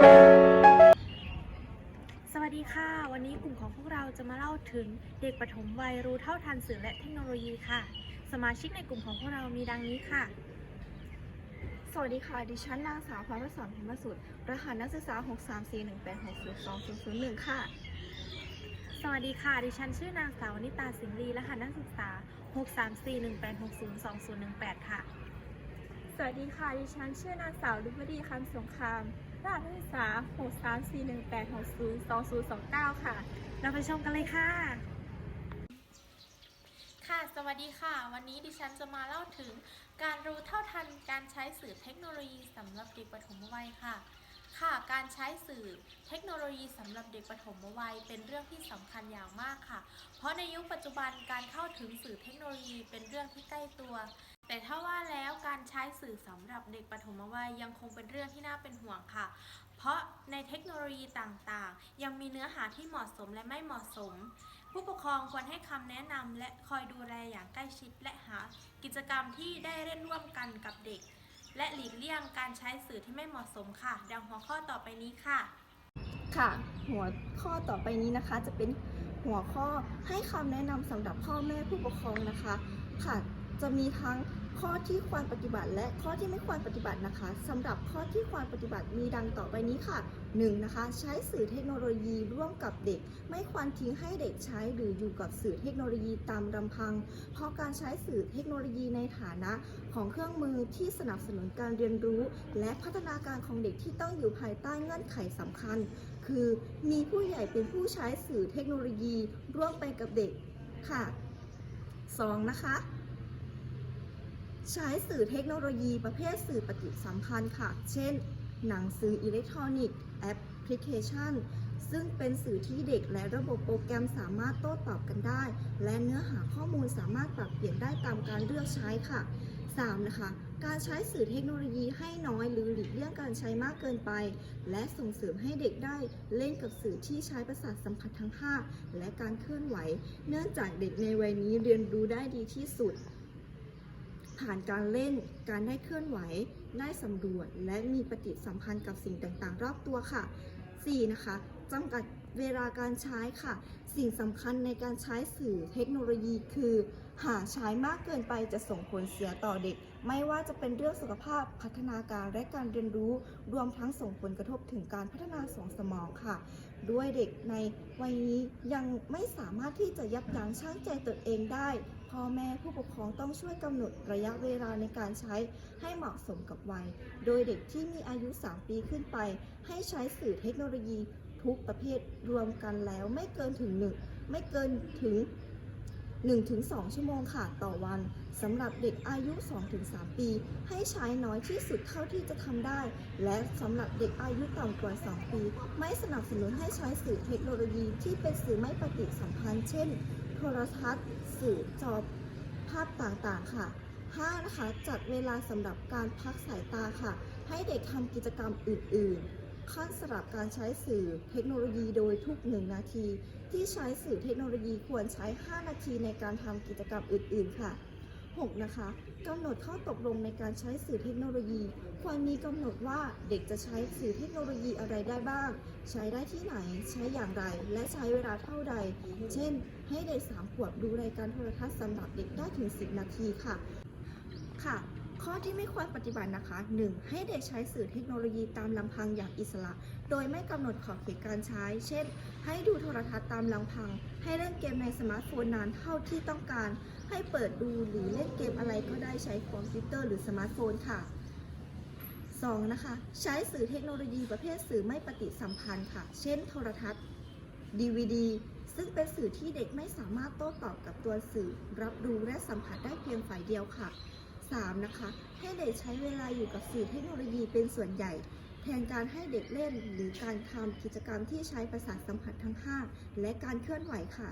สวัสดีค่ะ วันนี้กลุ่มของพวกเราจะมาเล่าถึงเด็กปฐมวัยรู้เท่าทันสื่อและเทคโนโลยีค่ะ สมาชิกในกลุ่มของพวกเรามีดังนี้ค่ะ สวัสดีค่ะ ดิฉันนางสาวพรประสอนพิมพ์สุดรหัสนักศึกษา 63418602001 ค่ะ สวัสดีค่ะ ดิฉันชื่อนางสาววนิตาสิงห์ลีรหัสนักศึกษา 63418602018 ค่ะ สวัสดีค่ะ ดิฉันชื่อนางสาวลุพดีคำสงคราม รหัสนักศึกษา63418602029 ค่ะ เราไปชมกันเลยค่ะ ค่ะ สวัสดีค่ะ วันนี้ดิฉันจะมาเล่าถึงการรู้เท่าทันการใช้สื่อเทคโนโลยีสำหรับเด็กปฐมวัยค่ะค่ะการใช้สื่อเทคโนโลยีสำหรับเด็กปฐมวัยเป็นเรื่องที่สำคัญอย่างมากค่ะ เพราะในยุคปัจจุบันการเข้าถึงสื่อเทคโนโลยีเป็นเรื่องที่ใกล้ตัว แต่ถ้าว่าแล้วการใช้สื่อสำหรับเด็กปฐมวัยยังคงเป็นเรื่องที่น่าเป็นห่วงค่ะ เพราะในเทคโนโลยีต่างๆ ยังมีเนื้อหาที่เหมาะสมและไม่เหมาะสม ผู้ปกครองควรให้คำแนะนำและคอยดูแลอย่างใกล้ชิดและหา กิจกรรมที่ได้เล่นร่วมกันกับเด็ก และหลีกเลี่ยงการใช้สื่อที่ไม่เหมาะสมค่ะ ดังหัวข้อต่อไปนี้ค่ะ ค่ะ หัวข้อต่อไปนี้นะคะจะเป็นหัวข้อให้คำแนะนำสำหรับพ่อแม่ผู้ปกครองนะคะค่ะ จะมีทั้งข้อที่ควรปฏิบัติ และข้อที่ไม่ควรปฏิบัตินะคะสำหรับข้อที่ควรปฏิบัติมีดังต่อไปนี้ค่ะ 1. นะคะ ใช้สื่อเทคโนโลยีร่วมกับเด็ก ไม่ควรทิ้งให้เด็กใช้หรืออยู่กับสื่อเทคโนโลยีตามลำพัง เพราะการใช้สื่อเทคโนโลยีในฐานะของเครื่องมือที่สนับสนุนการเรียนรู้ และพัฒนาการของเด็กที่ต้องอยู่ภายใต้เงื่อนไขสำคัญ คือมีผู้ใหญ่เป็นผู้ใช้สื่อเทคโนโลยีร่วมไปกับเด็กค่ะ 2. นะคะ ใช้สื่อเทคโนโลยีประเภทสื่อปฏิสัมพันธ์ค่ะ เช่น หนังสืออิเล็กทรอนิกส์แอปพลิเคชัน ซึ่งเป็นสื่อที่เด็กและระบบโปรแกรมสามารถโต้ตอบกันได้ และเนื้อหาข้อมูลสามารถปรับเปลี่ยนได้ตามการเลือกใช้ค่ะ 3. นะคะ การใช้สื่อเทคโนโลยีให้น้อยหรือหลีกเลี่ยงการใช้มากเกินไป และส่งเสริมให้เด็กได้เล่นกับสื่อที่ใช้ประสาทสัมผัสทั้ง 5 และการเคลื่อนไหว เนื่องจากเด็กในวัยนี้เรียนรู้ได้ดีที่สุด ผ่านการเล่น การได้เคลื่อนไหว ได้สำรวจ และมีปฏิสัมพันธ์กับสิ่งต่างๆ รอบตัวค่ะ 4. นะคะจำกัดเวลาการใช้ค่ะ สิ่งสำคัญในการใช้สื่อเทคโนโลยีคือ หากใช้มากเกินไปจะส่งผลเสียต่อเด็ก ไม่ว่าจะเป็นเรื่องสุขภาพพัฒนาการและการเรียนรู้ รวมทั้งส่งผลกระทบถึงการพัฒนาของสมองค่ะ ด้วยเด็กในวัยนี้ยังไม่สามารถที่จะยับยั้งชั่งใจตนเองได้ พ่อแม่ผู้ปกครองต้องช่วยกำหนดระยะเวลาในการใช้ให้เหมาะสมกับวัย โดยเด็กที่มีอายุ 3 ปีขึ้นไป ให้ใช้สื่อเทคโนโลยีทุกประเภทรวมกันแล้วไม่เกินถึง 1 ไม่เกินถึง 1-2 ชั่วโมงค่ะต่อวันสำหรับเด็กอายุ 2-3 ปี ให้ใช้น้อยที่สุดเท่าที่จะทำได้ และสำหรับเด็กอายุต่ำกว่า 2 ปี ไม่สนับสนุนให้ใช้สื่อเทคโนโลยีที่เป็นสื่อไม่ปฏิสัมพันธ์เช่น โทรทัศน์ สื่อจอภาพต่างๆค่ะ 5. นะคะจัดเวลาสำหรับการพักสายตาค่ะ ให้เด็กทำกิจกรรมอื่นๆ ขั้นสลับการใช้สื่อเทคโนโลยีโดยทุก 1 นาที ที่ใช้สื่อเทคโนโลยีควรใช้ 5 นาทีในการทำกิจกรรมอื่นๆ ค่ะ 6. นะคะกำหนดข้อตกลงในการใช้สื่อเทคโนโลยีควรมีกำหนดว่าเด็กจะใช้สื่อเทคโนโลยีอะไรได้บ้าง ใช้ได้ที่ไหน ใช้อย่างไร และใช้เวลาเท่าใด เช่น ให้เด็ก 3 ขวบดูรายการโทรทัศน์สำหรับเด็กได้ถึง 10 นาทีค่ะ ค่ะ ข้อที่ไม่ควรปฏิบัตินะคะ 1. ให้เด็กใช้สื่อเทคโนโลยีตามลำพังอย่างอิสระ โดยไม่กำหนดขอบเขตการใช้ เช่น ให้ดูโทรทัศน์ตามลำพัง ให้เล่นเกมในสมาร์ทโฟนนานเท่าที่ต้องการ ให้เปิดดูหรือเล่นเกมอะไรก็ได้ใช้คอมพิวเตอร์หรือสมาร์ทโฟนค่ะ 2. นะคะ ใช้สื่อเทคโนโลยีประเภทสื่อไม่ปฏิสัมพันธ์ค่ะ เช่น โทรทัศน์ DVD ซึ่งเป็นสื่อที่เด็กไม่สามารถโต้ตอบกับตัวสื่อ รับรู้และสัมผัสได้เพียงฝ่ายเดียวค่ะ 3. นะคะ ให้เด็กใช้เวลาอยู่กับสื่อเทคโนโลยีเป็นส่วนใหญ่ แทนการให้เด็กเล่นหรือการทำกิจกรรมที่ใช้ประสาทสัมผัสทั้ง 5 และการเคลื่อนไหวค่ะ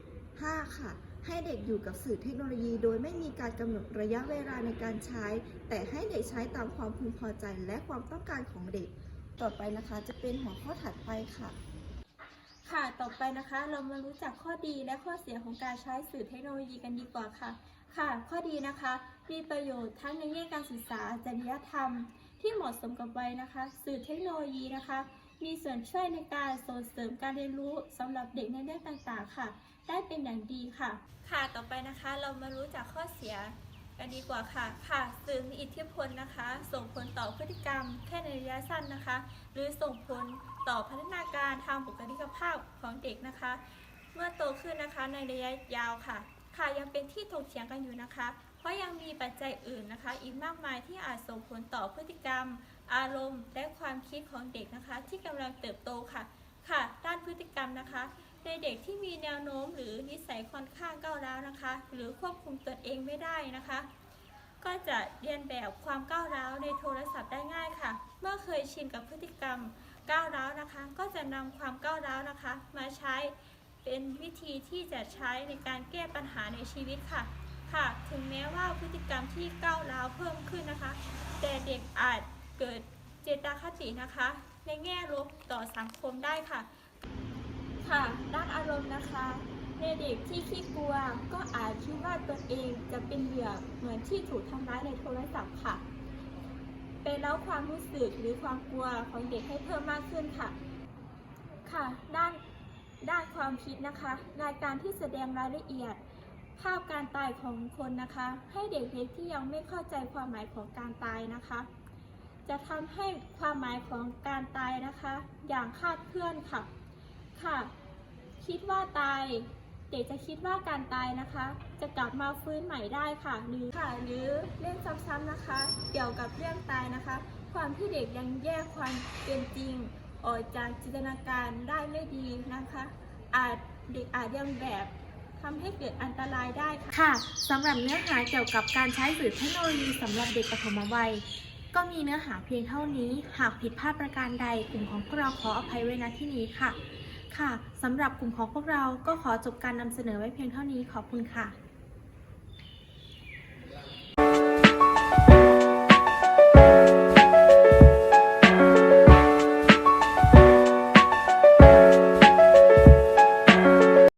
5. ค่ะ ให้เด็กอยู่กับสื่อเทคโนโลยีโดยไม่มีการกำหนดระยะเวลาในการใช้ แต่ให้เด็กใช้ตามความพึงพอใจและความต้องการของเด็ก ต่อไปนะคะจะเป็นหัวข้อถัดไปค่ะค่ะ ต่อไปนะคะเรามารู้จักข้อดีและข้อเสียของการใช้สื่อเทคโนโลยีกันดีกว่าค่ะ ค่ะ ข้อดีนะคะ มีประโยชน์ทั้งในแง่การศึกษา จริยธรรม ที่เหมาะสมกับวัยนะคะ สื่อเทคโนโลยีนะคะ มีส่วนช่วยในการส่งเสริมการเรียนรู้สำหรับเด็กในเรื่องต่างๆ ค่ะ ได้เป็นอย่างดีค่ะ ค่ะต่อไปนะคะเรามารู้จักข้อเสียกันดีกว่าค่ะ ค่ะ สื่อมีอิทธิพลนะคะ ส่งผลต่อพฤติกรรม แค่ในระยะสั้นนะคะ หรือส่งผลต่อพัฒนาการทางบุคลิกภาพของเด็กนะคะ เมื่อโตขึ้นนะคะในระยะยาวค่ะ ค่ะยังเป็นที่ถกเถียงกันอยู่นะคะ ราะยังมีปัจจัยอื่นนะคะ อีกมากมายที่อาจส่งผลต่อพฤติกรรม อารมณ์ และความคิดของเด็กนะคะ ที่กำลังเติบโตค่ะ ค่ะ ด้านพฤติกรรมนะคะในเด็กที่มีแนวโน้มหรือนิสัยค่อนข้างก้าวร้าวนะคะ หรือควบคุมตนเองไม่ได้นะคะ ก็จะเรียนแบบความก้าวร้าวในโทรศัพท์ได้ง่ายค่ะ เมื่อเคยชินกับพฤติกรรมก้าวร้าวนะคะ ก็จะนำความก้าวร้าวนะคะ มาใช้เป็นวิธีที่จะใช้ในการแก้ปัญหาในชีวิตค่ะ ค่ะ ถึงแม้ว่าพฤติกรรมที่ก้าวร้าวเพิ่มขึ้นนะคะ แต่เด็กอาจเกิดเจตคตินะคะ ในแง่ลบต่อสังคมได้ค่ะ ค่ะ ด้านอารมณ์นะคะในเด็กที่ขี้กลัวก็อาจคิดว่าตนเองจะเป็นเหยื่อเหมือนที่ถูกทำร้ายในโทรศัพท์ค่ะเป็นแล้วความรู้สึกหรือความกลัวของเด็กให้เพิ่มมากขึ้นค่ะ ค่ะ ด้านด้านความคิดนะคะ รายการที่แสดงรายละเอียด ภาพการตายของคนนะคะ ให้เด็กเล็กที่ยังไม่เข้าใจความหมายของการตายนะคะ จะทำให้ความหมายของการตายนะคะ อย่างคาดเคลื่อนค่ะค่ะ คิดว่าตาย เด็กจะคิดว่าการตายนะคะ จะกลับมาฟื้นใหม่ได้ค่ะหรือค่ะหรือเล่นซ้ำๆนะคะ เกี่ยวกับเรื่องตายนะคะ ความที่เด็กยังแยกความเป็นจริงออกจากจินตนาการได้ไม่ดีนะคะ อาจเด็กอาจยังแบบ ทำให้เกิดอันตรายได้ค่ะค่ะสำหรับเนื้อหาเกี่ยวกับการใช้สื่อเทคโนโลยีสำหรับเด็กปฐมวัย ก็มีเนื้อหาเพียงเท่านี้ หากผิดพลาดประการใดกลุ่มของพวกเราขออภัยไว้ณที่นี้ค่ะ ค่ะสำหรับกลุ่มของพวกเราก็ขอจบการนำเสนอไว้เพียงเท่านี้ขอบคุณค่ะ